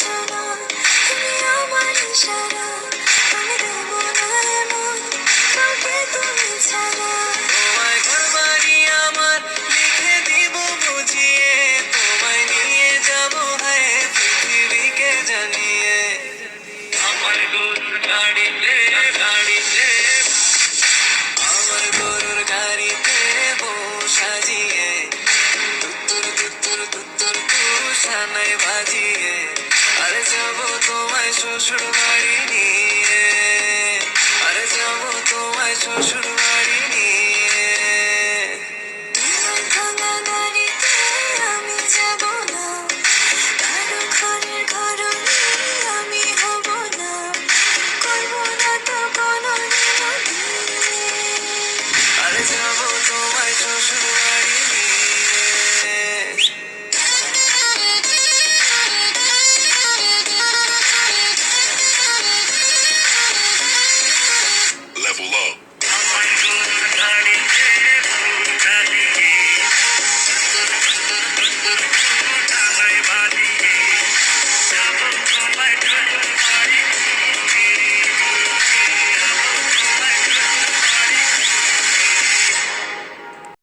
জানা আমার ইশারা আমি দেব না এমন কাউকে তুমি ছাড়া। তোমায় ঘরবাড়ি আমার লিখে দিব বুঝিয়ে, তোমায় নিয়ে যাব পৃথিবীকে জানিয়ে। আমার গরুর গাড়িতে গাড়িতে, আমার গরুর গাড়িতে বউ সাজিয়ে তুত্তুর তুত্তুর তুত্তুর তুষানাই বাজিয়ে। তোমায় শ্বশুর বাড়ি নিয়ে। আরে যাব তোমায় শ্বশুর বাড়ি নিয়ে। ভাঙা গাড়িতে আমি যাব না। কারও ঘরের ঘরণী আমি হব যাব তোমায় শ্বশুর বাড়ি